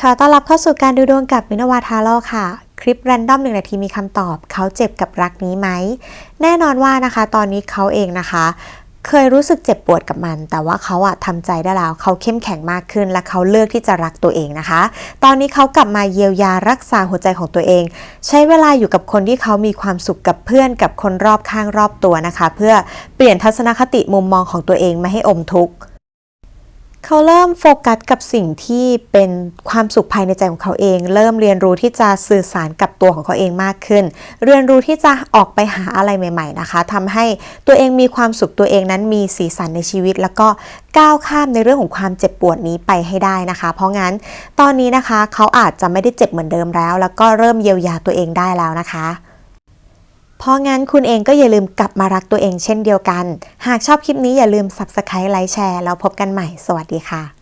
ขอต้อนรับเข้าสู่การดูดวงกับมินวาทาโร่ค่ะ คลิปแรนดอมหนึ่งนาทีมีคำตอบ เขาเจ็บกับรักนี้ไหม แน่นอนว่านะคะ ตอนนี้เขาเองนะคะ เคยรู้สึกเจ็บปวดกับมัน แต่ว่าเขาอะทำใจได้แล้ว เขาเข้มแข็งมากขึ้น และเขาเลือกที่จะรักตัวเองนะคะ ตอนนี้เขากลับมาเยียวยารักษาหัวใจของตัวเอง ใช้เวลาอยู่กับคนที่เขามีความสุขกับเพื่อนกับคนรอบข้างรอบตัวนะคะ เพื่อเปลี่ยนทัศนคติมุมมองของตัวเองไม่ให้อมทุกข์ เขาเริ่มโฟกัสกับสิ่งที่เป็นความสุขภายในใจของเขาเอง เริ่มเรียนรู้ที่จะสื่อสารกับตัวของเขาเองมากขึ้น เรียนรู้ที่จะออกไปหาอะไรใหม่ ๆ นะคะทำให้ตัวเองมีความสุขตัวเองนั้นมีสีสันในชีวิต แล้วก็ก้าวข้ามในเรื่องของความเจ็บปวดนี้ไปให้ได้นะคะ เพราะงั้นตอนนี้นะคะเขาอาจจะไม่ได้เจ็บเหมือนเดิมแล้ว แล้วก็เริ่มเยียวยาตัวเองได้แล้วนะคะ เพราะงั้นคุณเองก็อย่าลืมกลับมารักตัวเองเช่นเดียวกัน หากชอบคลิปนี้อย่าลืม Subscribe ไลค์แชร์แล้วพบกันใหม่ สวัสดีค่ะ